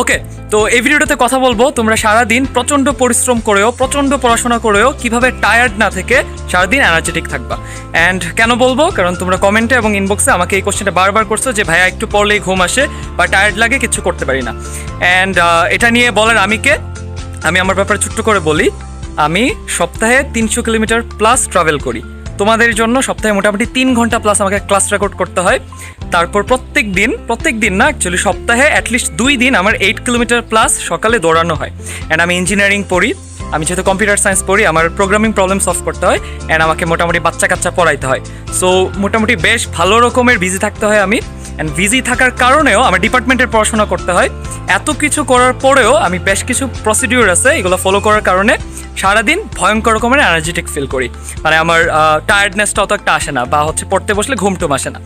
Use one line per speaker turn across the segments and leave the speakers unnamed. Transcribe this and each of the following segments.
ওকে তো এই ভিডিওটাতে কথা বলব। তোমরা সারাদিন প্রচণ্ড পরিশ্রম করেও, প্রচণ্ড পড়াশোনা করেও কীভাবে টায়ার্ড না থেকে সারাদিন এনার্জেটিক থাকবা। অ্যান্ড কেন বলব? কারণ তোমরা কমেন্টে এবং ইনবক্সে আমাকে এই কোশ্চেনটা বারবার করছ যে, ভাইয়া, একটু পড়লেই ঘুম আসে বা টায়ার্ড লাগে, কিছু করতে পারি না। অ্যান্ড এটা নিয়ে বলার আমি কে আমি আমার ব্যাপারে ছোট্ট করে বলি, আমি সপ্তাহে তিনশো কিলোমিটার প্লাস ট্রাভেল করি। তোমাদের জন্য সপ্তাহে মোটামুটি তিন ঘণ্টা প্লাস আমাকে ক্লাস রেকর্ড করতে হয়। তারপর প্রত্যেক দিন প্রত্যেক দিন না অ্যাকচুয়ালি সপ্তাহে অ্যাটলিস্ট দুই দিন আমার এইট কিলোমিটার প্লাস সকালে দৌড়ানো হয়। অ্যান্ড আমি ইঞ্জিনিয়ারিং পড়ি, আমি যেহেতু কম্পিউটার সায়েন্স পড়ি, আমার প্রোগ্রামিং প্রবলেম সলভ করতে হয় অ্যান্ড আমাকে মোটামুটি বাচ্চা কাচ্চা পড়াইতে হয়। সো মোটামুটি বেশ ভালো রকমের বিজি থাকতে হয় আমি। অ্যান্ড বিজি থাকার কারণেও আমার ডিপার্টমেন্টের পড়াশোনা করতে হয়। এত কিছু করার পরেও আমি বেশ কিছু প্রসিডিউর আছে, এগুলো ফলো করার কারণে সারাদিন ভয়ঙ্কর রকমের এনার্জেটিক ফিল করি। মানে আমার টায়ার্ডনেসটা অত একটা আসে না, বা হচ্ছে পড়তে বসলে ঘুমটুম আসে না।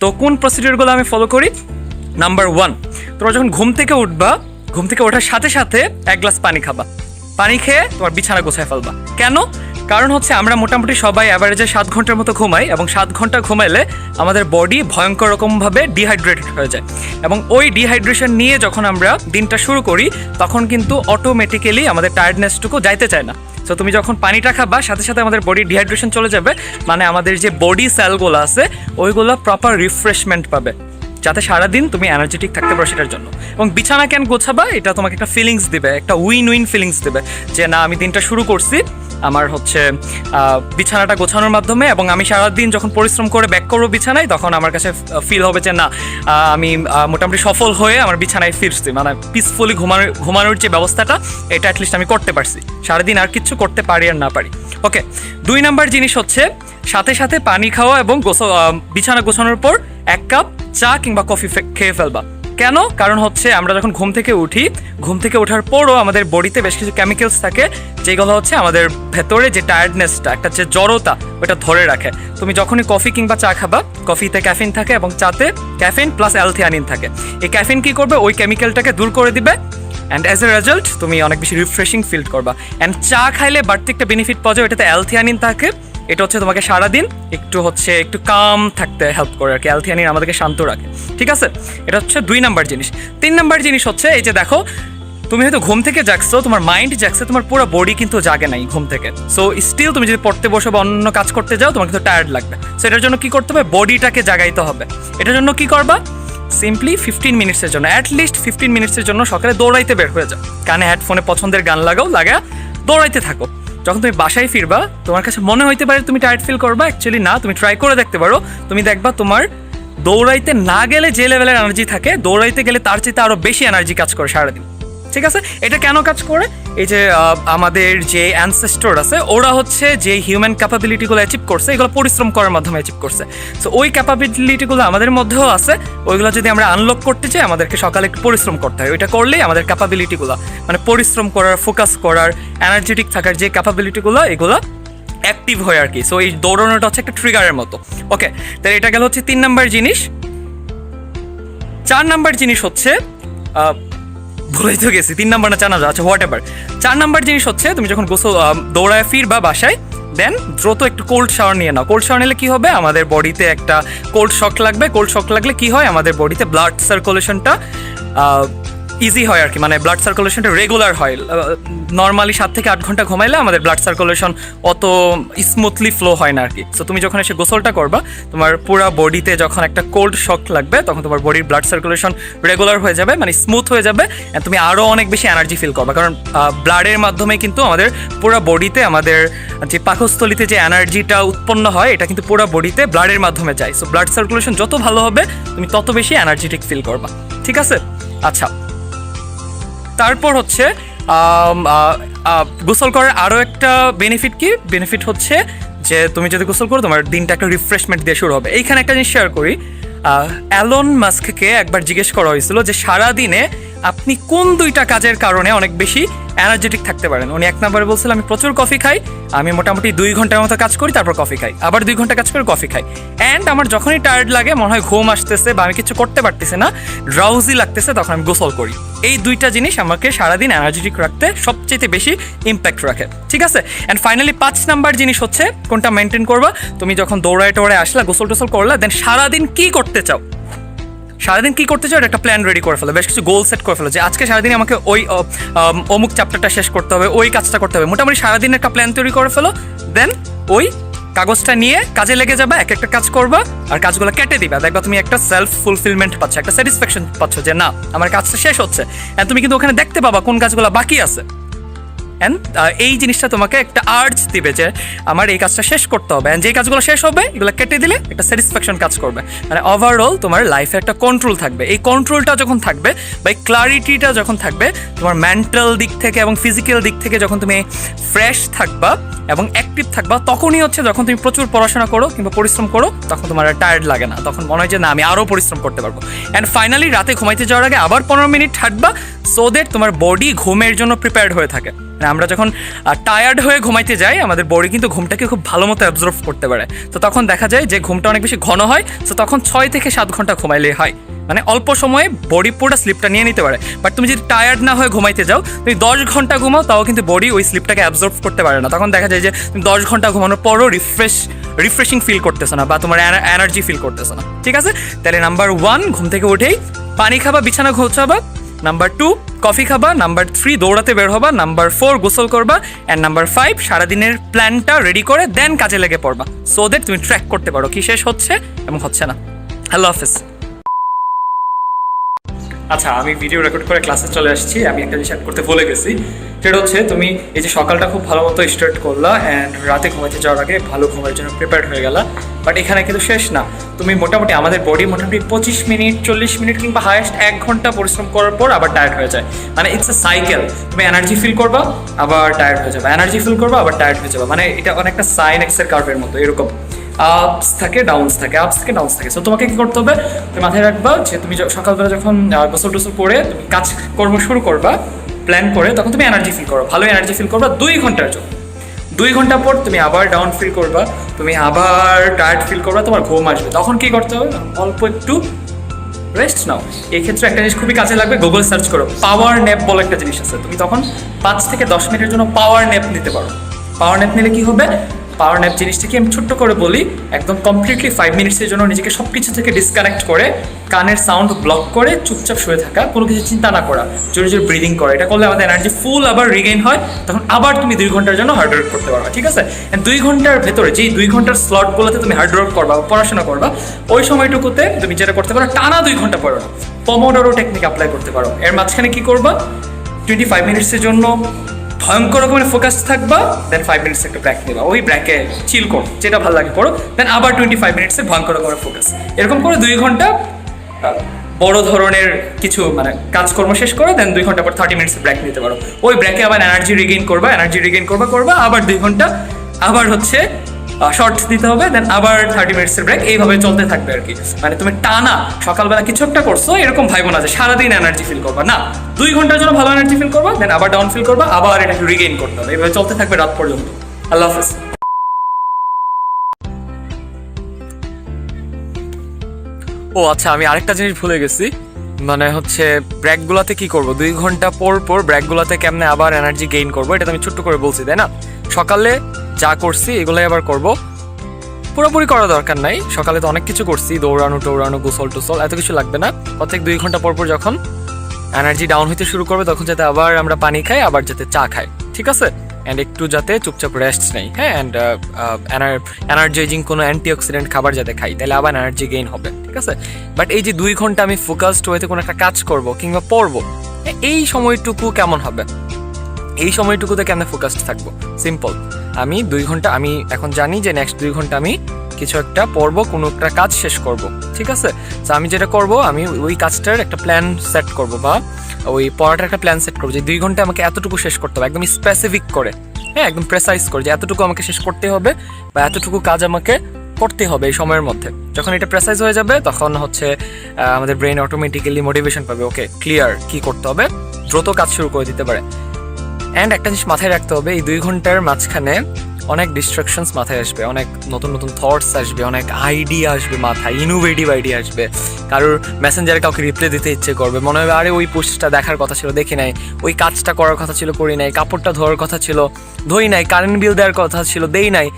তো কোন প্রসিডিউরগুলো আমি ফলো করি? নাম্বার ওয়ান তোমরা যখন ঘুম থেকে উঠবা, ঘুম থেকে ওঠার সাথে সাথে এক গ্লাস পানি খাবা। পানি খেয়ে তোমার বিছানা গোছায় ফেলবা। কেন? কারণ হচ্ছে আমরা মোটামুটি সবাই অ্যাভারেজে সাত ঘণ্টার মতো ঘুমাই এবং সাত ঘণ্টা ঘুমাইলে আমাদের বডি ভয়ঙ্কর রকমভাবে ডিহাইড্রেটেড হয়ে যায়। এবং ওই ডিহাইড্রেশন নিয়ে যখন আমরা দিনটা শুরু করি, তখন কিন্তু অটোমেটিক্যালি আমাদের টায়ার্ডনেসটুকু যাইতে চায় না। তো তুমি যখন পানিটা খাবা, সাথে সাথে আমাদের বডি ডিহাইড্রেশন চলে যাবে মানে আমাদের যে বডি সেলগুলো আছে, ওইগুলো প্রপার রিফ্রেশমেন্ট পাবে। যাতে সারাদিন তুমি এনার্জেটিক থাকতে পারো সেটার জন্য। এবং বিছানা কেন গোছাবা? এটা তোমাকে একটা ফিলিংস দেবে, একটা উইন উইন ফিলিংস দেবে যে, না, আমি দিনটা শুরু করছি আমার হচ্ছে বিছানাটা গোছানোর মাধ্যমে এবং আমি সারাদিন যখন পরিশ্রম করে ব্যাক করব বিছানায়, তখন আমার কাছে ফিল হবে যে না আমি মোটামুটি সফল হয়ে আমার বিছানায় ফিরছি। মানে পিসফুলি ঘুমানোর ঘুমানোর যে ব্যবস্থাটা, এটা অ্যাটলিস্ট আমি করতে পারছি। সারাদিন আর কিছু করতে পারি আর না পারি। ওকে দুই নাম্বার জিনিস হচ্ছে, সাথে সাথে পানি খাওয়া এবং গোছ- বিছানা গোছানোর পর এক কাপ চা কিংবা কফি খেয়ে ফেলবা। কেন? কারণ হচ্ছে আমরা যখন ঘুম থেকে উঠি, ঘুম থেকে ওঠার পরও আমাদের বডিতে বেশ কিছু কেমিক্যালস থাকে যেগুলো হচ্ছে আমাদের ভেতরে যে টায়ার্ডনেসটা একটা যে জড়তা, ওটা ধরে রাখে। তুমি যখনই কফি কিংবা চা খাবা কফিতে ক্যাফিন থাকে এবং চাতে ক্যাফিন প্লাস অ্যালথিয়ানিন থাকে। এই ক্যাফিন কি করবে? ওই কেমিক্যালটাকে দূর করে দিবে অ্যান্ড অ্যাজ এ রেজাল্ট তুমি অনেক বেশি রিফ্রেশিং ফিল করবা। অ্যান্ড চা খাইলে বাড়তি একটা বেনিফিট পাওয়া যায়, ওটাতে অ্যালথিয়ানিন থাকে। এটা হচ্ছে তোমাকে সারাদিন একটু হচ্ছে একটু কাম থাকতে হেল্প করে আর কি অ্যালথিয়ানিন আমাদেরকে শান্ত রাখে, ঠিক আছে? এটা হচ্ছে দুই নাম্বার জিনিস। তিন নাম্বার জিনিস হচ্ছে এই যে দেখো, তুমি হয়তো ঘুম থেকে জাগছো, তোমার মাইন্ড জাগছে, তোমার পুরো বডি কিন্তু জাগে নাই ঘুম থেকে। সো স্টিল তুমি যদি পড়তে বসো বা অন্য কাজ করতে যাও, তোমার কিন্তু টায়ার্ড লাগবে। সো এটার জন্য কি করতে হবে? বডিটাকে জাগাইতে হবে। এটার জন্য কি করবা? সিম্পলি ফিফটিন মিনিটসের জন্য অ্যাটলিস্ট ফিফটিন মিনিটসের জন্য সকালে দৌড়াইতে বের হয়ে যাও। কানে হেডফোনে পছন্দের গান লাগাও লাগা দৌড়াইতে থাকো। যখন তুমি বাসায় ফিরবা, তোমার কাছে মনে হইতে পারে তুমি টায়ার্ড ফিল করবা। অ্যাকচুয়ালি না, তুমি ট্রাই করে দেখতে পারো। তুমি দেখবা তোমার দৌড়াইতে না গেলে যে লেভেলের এনার্জি থাকে, দৌড়াইতে গেলে তার চেয়ে আরও বেশি এনার্জি কাজ করে সারাদিন। ঠিক আছে? এটা কেন কাজ করে? এই যে আমাদের যে অ্যানসেস্টর আছে, ওরা হচ্ছে যে হিউম্যান ক্যাপাবিলিটিগুলো অ্যাচিভ করছে, এগুলো পরিশ্রম করার মাধ্যমে অ্যাচিভ করছে। সো ওই ক্যাপাবিলিটিগুলো আমাদের মধ্যেও আছে, ওইগুলো যদি আমরা আনলক করতে চাই, আমাদেরকে সকালে একটু পরিশ্রম করতে হয়। ওইটা করলেই আমাদের ক্যাপাবিলিটিগুলো মানে পরিশ্রম করার ফোকাস করার এনার্জেটিক থাকার যে ক্যাপাবিলিটিগুলো এগুলো অ্যাক্টিভ হয় আর কি। সো এই দৌড়ানোটা হচ্ছে একটা ট্রিগারের মতো। ওকে তাহলে এটা গেল হচ্ছে তিন নাম্বার জিনিস। চার নাম্বার জিনিস হচ্ছে ভুলেই তো গেছি। তিন নাম্বার না চার নাম্বার? আচ্ছা হোয়াট এভার চার নাম্বার জিনিস হচ্ছে, তুমি যখন গোসল দৌড়ায় ফিরবা বাসায় দেন দ্রুত একটু কোল্ড শাওয়ার নিয়ে নাও। কোল্ড শাওয়ার নিলে কী হবে? আমাদের বডিতে একটা কোল্ড শক লাগবে। কোল্ড শক লাগলে কি হয়? আমাদের বডিতে ব্লাড সার্কুলেশনটা ইজি হয় আর কি মানে ব্লাড সার্কুলেশনটা রেগুলার হয়। নর্মালি সাত থেকে আট ঘণ্টা ঘুমাইলে আমাদের ব্লাড সার্কুলেশন অত স্মুথলি ফ্লো হয় না আর কি সো তুমি যখন এসে গোসলটা করবা, তোমার পুরো বডিতে যখন একটা কোল্ড শক লাগবে, তখন তোমার বডির ব্লাড সার্কুলেশন রেগুলার হয়ে যাবে মানে স্মুথ হয়ে যাবে তুমি আরও অনেক বেশি এনার্জি ফিল করবা। কারণ ব্লাডের মাধ্যমে কিন্তু আমাদের পুরো বডিতে আমাদের যে পাকস্থলিতে যে এনার্জিটা উৎপন্ন হয়, এটা কিন্তু পুরো বডিতে ব্লাডের মাধ্যমে যায়। সো ব্লাড সার্কুলেশন যত ভালো হবে, তুমি তত বেশি এনার্জেটিক ফিল করবা। ঠিক আছে? আচ্ছা। তারপর হচ্ছে গোসল করার আরও একটা বেনিফিট কি? বেনিফিট হচ্ছে যে তুমি যদি গোসল করো, তোমার দিনটা একটা রিফ্রেশমেন্ট দিয়ে শুরু হবে। এইখানে একটা জিনিস শেয়ার করি। অ্যালন মাস্ককে একবার জিজ্ঞেস করা হয়েছিল যে সারা দিনে আপনি কোন দুইটা কাজের কারণে অনেক বেশি এনার্জেটিক থাকতে পারেন? উনি এক নম্বরে বলছিল আমি প্রচুর কফি খাই, আমি মোটামুটি দুই ঘণ্টার মতো কাজ করি, তারপর কফি খাই। আবার দুই ঘণ্টা কাজ করে কফি খাই। অ্যান্ড আমার যখনই টায়ার্ড লাগে, মনে হয় ঘুম আসতেছে বা আমি কিছু করতে পারতেছি না ড্রাউজি লাগতেছে, তখন আমি গোসল করি। এই দুইটা জিনিস আমাকে সারাদিন এনার্জেটিক রাখতে সবচেয়ে বেশি ইম্প্যাক্ট রাখে। ঠিক আছে? অ্যান্ড ফাইনালি পাঁচ নাম্বার জিনিস হচ্ছে, কোনটা মেনটেন করবা? তুমি যখন দৌড়ায় টোড়ায় আসলা গোসল টোসল করলা দেন সারাদিন কি করতে চাও? সারাদিন কি করতে চাও? একটা প্ল্যান রেডি করে ফেলো, বেশ কিছু গোল সেট করে ফেলো যে আজকে সারাদিন আমাকে ওই অমুক চ্যাপ্টারটা শেষ করতে হবে, ওই কাজটা করতে হবে। মোটামুটি সারাদিন একটা প্ল্যান তৈরি করে ফেলো দেন ওই কাগজটা নিয়ে কাজে লেগে যাবে, এক একটা কাজ করবা, আর কাজগুলো কেটে দিবা। দেখবা তুমি একটা সেলফ ফুলফিলমেন্ট পাচ্ছ, একটা স্যাটিসফ্যাকশন পাচ্ছ যে না, আমার কাজটা শেষ হচ্ছে। তুমি কিন্তু ওখানে দেখতে পাবা কোন কাজগুলো বাকি আছে। অ্যান্ড এই জিনিসটা তোমাকে একটা আর্জ দিবে যে আমার এই কাজটা শেষ করতে হবে। অ্যান্ড যে কাজগুলো শেষ হবে, এগুলো কেটে দিলে একটা স্যাটিসফ্যাকশন কাজ করবে। মানে ওভারঅল তোমার লাইফে একটা কন্ট্রোল থাকবে। এই কন্ট্রোলটা যখন থাকবে বা এই ক্লারিটিটা যখন থাকবে, তোমার মেন্টাল দিক থেকে এবং ফিজিক্যাল দিক থেকে যখন তুমি ফ্রেশ থাকবা এবং অ্যাক্টিভ থাকবা, তখনই হচ্ছে যখন তুমি প্রচুর পড়াশোনা করো কিংবা পরিশ্রম করো, তখন তোমার টায়ার্ড লাগে না। তখন মনে হয় যে না, আমি আরও পরিশ্রম করতে পারব। অ্যান্ড ফাইনালি রাতে ঘুমাইতে যাওয়ার আগে আবার পনেরো মিনিট হাঁটবা সো দ্যাট তোমার বডি ঘুমের জন্য প্রিপেয়ার্ড হয়ে থাকে। আমরা যখন টায়ার্ড হয়ে ঘুমাইতে যাই, আমাদের বডি কিন্তু ঘুমটাকে খুব ভালো মতো অ্যাবজর্ভ করতে পারে। তো তখন দেখা যায় যে ঘুমটা অনেক বেশি ঘন হয়, তো তখন ছয় থেকে সাত ঘণ্টা ঘুমাইলে হয়। মানে অল্প সময়ে বডি পুরো স্লিপটা নিয়ে নিতে পারে। বাট তুমি যদি টায়ার্ড না হয়ে ঘুমাইতে যাও, তুমি দশ ঘণ্টা ঘুমাও, তাও কিন্তু বডি ওই স্লিপটাকে অ্যাবজর্ভ করতে পারে না। তখন দেখা যায় যে তুমি দশ ঘণ্টা ঘুমানোর পরও রিফ্রেশ রিফ্রেশিং ফিল করতেছো না বা তোমার এনার্জি ফিল করতেছো না। ঠিক আছে? তাহলে নাম্বার ওয়ান ঘুম থেকে উঠেই পানি খাবা, বিছানা ঘোচাবা নাম্বার টু কফি খাবা, নাম্বার থ্রি দৌড়াতে বের হবা, নাম্বার ফোর গোসল করবা অ্যান্ড নাম্বার ফাইভ সারাদিনের প্ল্যানটা রেডি করে দেন কাজে লেগে পড়বা। সো দ্যাট তুমি ট্র্যাক করতে পারো কি শেষ হচ্ছে এবং হচ্ছে না। হ্যালো হাফিজ আচ্ছা আমি ভিডিও রেকর্ড করে ক্লাসে চলে আসছি, আমি একটা জিনিস করতে ভুলে গেছি। সেটা হচ্ছে, তুমি এই যে সকালটা খুব ভালো মতো স্টার্ট করলা অ্যান্ড রাতে ঘুমাতে যাওয়ার আগে ভালো ঘুমের জন্য প্রিপেয়ার হয়ে গেলা। বাট এখানে কিন্তু শেষ না। তুমি মোটামুটি আমাদের বডি মোটামুটি পঁচিশ মিনিট, চল্লিশ মিনিট কিংবা হায়েস্ট এক ঘণ্টা পরিশ্রম করার পর আবার টায়ার্ড হয়ে যায়। মানে ইটস এ সাইকেল তুমি এনার্জি ফিল করবা, আবার টায়ার্ড হয়ে যাবে। এনার্জি ফিল করবা, আবার টায়ার্ড হয়ে যাবে। মানে এটা অনেকটা সাইন এক্সের কার্ভের মতো, এরকম। আপস থাকে ডাউনস থাকে আপস থেকে ডাউনস থাকে। সো তোমাকে কি করতে হবে? তুমি মাথায় রাখবা যে তুমি সকালবেলা যখন গোসল টোসল করে তুমি কাজ কর্ম শুরু করবা প্ল্যান করে, তখন তুমি এনার্জি ফিল করো। ভালো এনার্জি ফিল করবা দুই ঘণ্টার জন্য। দুই ঘণ্টা পর তুমি আবার ডাউন ফিল করবা, তুমি আবার টায়ার্ড ফিল করবা, তোমার ঘুম আসবে। তখন কি করতে হবে? অল্প একটু রেস্ট নাও। এই ক্ষেত্রে একটা জিনিস খুবই কাজে লাগবে গুগল সার্চ করো। পাওয়ার ন্যাপ বলে একটা জিনিস আছে। তুমি তখন পাঁচ থেকে দশ মিনিটের জন্য পাওয়ার ন্যাপ নিতে পারো। পাওয়ার ন্যাপ নিলে কি হবে? পাওয়ার ন্যাপ জিনিসটাকে আমি ছোট্ট করে বলি, একদম কমপ্লিটলি ফাইভ মিনিটসের জন্য নিজেকে সব কিছু থেকে ডিসকানেক্ট করে, কানের সাউন্ড ব্লক করে চুপচাপ শুয়ে থাকা, কোনো কিছু চিন্তা না করা, জোরে জোরে ব্রিদিং করা। এটা করলে আমাদের এনার্জি ফুল আবার রিগেইন হয়, তখন আবার তুমি দুই ঘণ্টার জন্য হার্ড ওয়ার্ক করতে পারবে, ঠিক আছে? দুই ঘণ্টার ভেতরে, যেই দুই ঘণ্টার স্লটগুলোতে তুমি হার্ড ওয়ার্ক করবা পড়াশোনা করবা, ওই সময়টুকুতে তুমি যেটা করতে পারো, টানা দুই ঘণ্টা পড়ো পমোডোরো টেকনিক অ্যাপ্লাই করতে পারো। এর মাঝখানে কি করবা? টোয়েন্টি ফাইভ মিনিটসের জন্য ভয়ঙ্কর রকমের ফোকাস থাকবা দেন ফাইভ মিনিটস একটা ব্র্যাক নেবা। ওই ব্র্যাকে চিল করো, যেটা ভালো লাগে করো দেন আবার টোয়েন্টি ফাইভ মিনিটসের ভয়ঙ্কর রকমের ফোকাস এরকম করে দুই ঘণ্টা বড় ধরনের কিছু মানে কাজকর্ম শেষ করে দেন দুই ঘণ্টা পর থার্টি মিনিটস ব্র্যাক নিতে পারো। ওই ব্রেকে আবার এনার্জি রিগেইন করবা এনার্জি রিগেইন করবা করবা, আবার দুই ঘণ্টা, আবার হচ্ছে শর্ট দিতে হবে দেন আবার থার্টি মিনিটসের ব্রেক এইভাবে চলতে থাকবে আর কি। মানে তুমি টানা, সকালবেলা কিছু একটা করছ, এরকম ভাইবো না যে সারাদিন এনার্জি ফিল করবা। না, দুই ঘণ্টার জন্য ভালো এনার্জি ফিল করবা দেন আবার ডাউন ফিল করবা, আবার এটাকে রিগেইন করতে হবে। এইভাবে চলতে থাকবে রাত পর্যন্ত। আল্লাহ হাফিজ। ও আচ্ছা আমি আরেকটা জিনিস ভুলে গেছি। মানে হচ্ছে ব্র্যাকগুলোতে কি করব? দুই ঘণ্টা পর পর ব্র্যাকগুলোতে কেমনে আবার এনার্জি গেইন করব? এটা তো আমি ছোট্ট করে বলছি, তাই না? সকালে যা করছি, এগুলোই আবার করব। পুরোপুরি করা দরকার নাই। সকালে তো অনেক কিছু করছি, দৌড়ানো, টৌড়ানো, গোসল, টোসল, এত কিছু লাগবে না। প্রত্যেক দুই ঘণ্টা পর পর যখন এনার্জি ডাউন হইতে শুরু করবে, তখন যাতে আবার আমরা পানি খাই, আবার যাতে চা খাই। ঠিক আছে? অ্যান্ড একটু যাতে চুপচাপ রেস্ট নেই হ্যাঁ? অ্যান্ড এনার্জাইজিং কোনো অ্যান্টিঅক্সিডেন্ট খাবার যাতে খাই, তাহলে আবার এনার্জি গেইন হবে। ঠিক আছে? বাট এই যে দুই ঘণ্টা আমি ফোকাসড হইতে কোনো একটা কাজ করব কিংবা পড়ব এই সময়টুকু কেমন হবে? এই সময়টুকুতে কেন ফোকাসড থাকব? সিম্পল আমি দুই ঘণ্টা, আমি এখন জানি যে নেক্সট দুই ঘণ্টা আমি কিছু একটা পড়ব, কোনো একটা কাজ শেষ করব। ঠিক আছে? তো আমি যেটা করব, আমি ওই কাজটার একটা প্ল্যান সেট করব বা ওই পড়াটার একটা প্ল্যান সেট করব যে দুই ঘণ্টা আমাকে এতটুকু শেষ করতে হবে, একদম স্পেসিফিক করে। হ্যাঁ একদম প্রেসাইজ করে যে এতটুকু আমাকে শেষ করতে হবে বা এতটুকু কাজ আমাকে করতে হবে এই সময়ের মধ্যে। যখন এটা প্রেসাইজ হয়ে যাবে, তখন হচ্ছে আমাদের ব্রেন অটোমেটিক্যালি মোটিভেশন পাবে। ওকে ক্লিয়ার কি করতে হবে? দ্রুত কাজ শুরু করে দিতে পারে। অ্যান্ড একটা জিনিস মাথায় রাখতে হবে, এই দুই ঘণ্টার মাঝখানে অনেক ডিস্ট্রাকশনস মাথায় আসবে, অনেক নতুন নতুন থটস আসবে, অনেক আইডিয়া আসবে মাথায় ইনোভেটিভ আইডিয়া আসবে। কারোর মেসেঞ্জারে কাউকে রিপ্লাই দিতে ইচ্ছে করবে, মনে হবে আরে ওই পোস্টটা দেখার কথা ছিল, দেখি নাই, ওই কাজটা করার কথা ছিল, করি নাই, কাপড়টা ধোয়ার কথা ছিল, ধোই নাই কারেন্ট বিল দেওয়ার কথা ছিল, দেই নাই।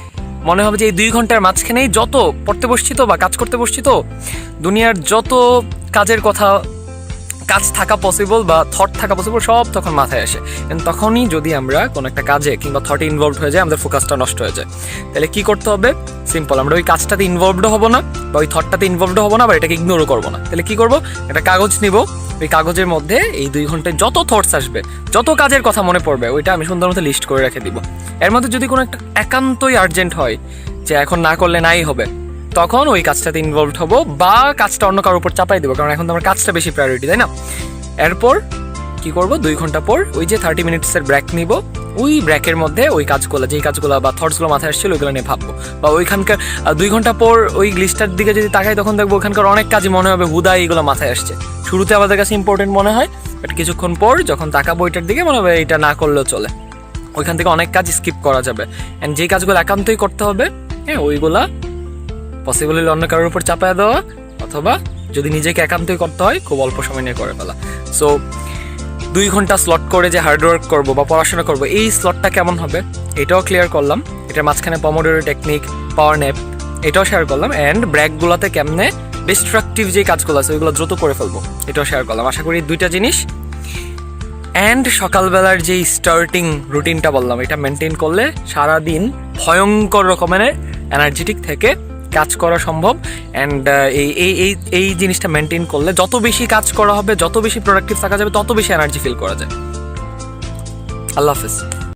মনে হবে যে এই দুই ঘণ্টার মাঝখানেই যত পড়তে বসছি তো বা কাজ করতে বসছি তো, দুনিয়ার যত কাজের কথা কাজ থাকা পসিবল বা থট থাকা পসিবল সব তখন মাথায় আসে। তখনই যদি আমরা কোনো একটা কাজে কিংবা থটে ইনভলভ হয়ে যায় আমাদের ফোকাসটা নষ্ট হয়ে যায়। তাহলে কি করতে হবে? সিম্পল আমরা ওই কাজটাতে ইনভলভড হব না বা ওই থটটাতে ইনভলভড হব না বা এটাকে ইগনোরও করব না। তাহলে কি করব? একটা কাগজ নিব। ওই কাগজের মধ্যে এই দুই ঘন্টায় যত থটস আসবে, যত কাজের কথা মনে পড়বে, ওইটা আমি সুন্দর মতো লিস্ট করে রেখে দিব। এর মধ্যে যদি কোনো একটা একান্তই আর্জেন্ট হয়, যে এখন না করলে নাই হবে তখন ওই কাজটাতে ইনভলভড হব বা কাজটা অন্য কারোর উপর চাপাই দেবো, কারণ এখন তো আমার কাজটা বেশি প্রায়োরিটি তাই না? এরপর কি করব? দুই ঘণ্টা পর ওই যে থার্টি মিনিটসের ব্রেক নিব। ওই ব্রেকের মধ্যে ওই কাজগুলো, যেই কাজগুলো বা থটসগুলো মাথায় আসছিল, ওইগুলো নিয়ে ভাববো। বা ওইখানকার দুই ঘণ্টা পর ওই লিস্টটার দিকে যদি তাকাই, তখন দেখব ওখানকার অনেক কাজই মনে হবে, হুদা, এইগুলো মাথায় আসছে। শুরুতে আমাদের কাছে ইম্পর্টেন্ট মনে হয় বাট কিছুক্ষণ পর যখন তাকাবো ওইটার দিকে, মনে হবে এটা না করলেও চলে। ওইখান থেকে অনেক কাজ স্কিপ করা যাবে। অ্যান্ড যেই কাজগুলো একান্তই করতে হবে হ্যাঁ ওইগুলা পসিবল হলে অন্য কারোর উপর চাপায় দেওয়া অথবা যদি নিজেকে একান্তই করতে হয়, খুব অল্প সময় নিয়ে করে ফেলা। সো দুই ঘণ্টা স্লট করে যে হার্ডওয়ার্ক করব বা পড়াশোনা করব, এই স্লটটা কেমন হবে? এটাও ক্লিয়ার করলাম। এটার মাঝখানে পমোডোরো টেকনিক পাওয়ার ন্যাপ এটাও শেয়ার করলাম। অ্যান্ড ব্র্যাকগুলোতে কেমনে ডিস্ট্রাকটিভ যে কাজগুলো আছে, ওইগুলো দ্রুত করে ফেলব, এটাও শেয়ার করলাম। আশা করি দুইটা জিনিস। অ্যান্ড সকালবেলার যেই স্টার্টিং রুটিনটা বললাম, এটা মেনটেন করলে সারাদিন ভয়ঙ্কর রকমের এনার্জেটিক থেকে কাজ করা সম্ভব অ্যান্ড এই এই এই জিনিসটা মেনটেন করলে যত বেশি কাজ করা হবে, যত বেশি প্রোডাক্টিভ থাকা যাবে, তত বেশি এনার্জি ফিল করা যায়। আল্লাহ হাফিজ।